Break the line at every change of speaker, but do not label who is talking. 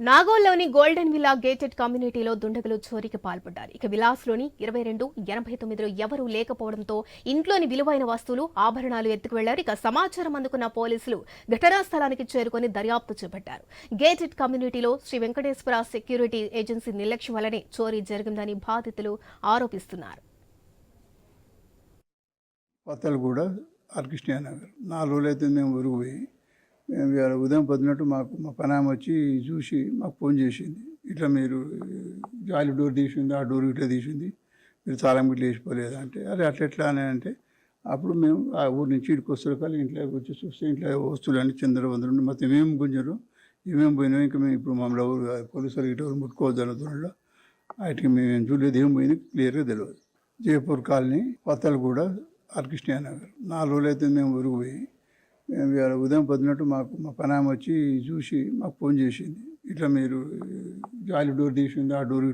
నాగోల్లోని golden విలా gated కమ్యూనిటీలో దుండగులు చోరీకి పాల్పడ్డారు. ఇక విలాస్లోని ఇరవై రెండు ఎనభై తొమ్మిదిలో ఎవరూ లేకపోవడంతో ఇంట్లోని విలువైన వస్తువులు ఆభరణాలు ఎత్తుకు వెళ్ళారు ఇక సమాచారం అందుకున్న పోలీసులు ఘటనా స్థలానికి చేరుకొని దర్యాప్తు చేపట్టారు. గేటెడ్ కమ్యూనిటీలో శ్రీ వెంకటేశ్వర సెక్యూరిటీ ఏజెన్సీ నిర్లక్ష్యం వల్లనే చోరీ జరిగిందని బాధితులు ఆరోపిస్తున్నారు.
కూడా నాలుగు రోజులు అయితే మేము ఊరికి మేము ఇవాళ ఉదయం పొద్దునట్టు మాకు మా పనామ వచ్చి చూసి మాకు ఫోన్ చేసింది. ఇట్లా మీరు జాలి డోర్ తీసింది ఆ డోర్ ఇట్లా తీసింది. మీరు తాళం గిట్ల వేసిపోలేదు అంటే అరే అట్లా ఎట్లా అని అంటే అప్పుడు మేము ఆ ఊరి నుంచి ఇక్కడికి వస్తారు కానీ ఇంట్లో వచ్చి చూస్తే ఇంట్లో వస్తువులు అన్ని చంద్ర వందరు మొత్తం ఏమేమి గుంజరు ఏమేమి పోయినా ఇంకా మేము ఇప్పుడు మమ్మల్ని ఎవరు పోలీసులు ఇటు ఎవరు ముట్టుకోవద్దు అన్న దూరంలో వాటికి మేము ఏం చూడలేదు ఏం పోయింది క్లియర్గా తెలియదు జయపూర్ కాలనీ కొత్తలు కూడా ఆర్కిష్ణ నగర్. నాలుగు రోజులు అయితే మేము ఊరికి పోయి మేము ఇవాళ ఉదయం పొద్దునట్టు మాకు మా పనామ వచ్చి చూసి మాకు ఫోన్ చేసింది. ఇట్లా మీరు జాలి డోర్ తీసింది ఆ డోర్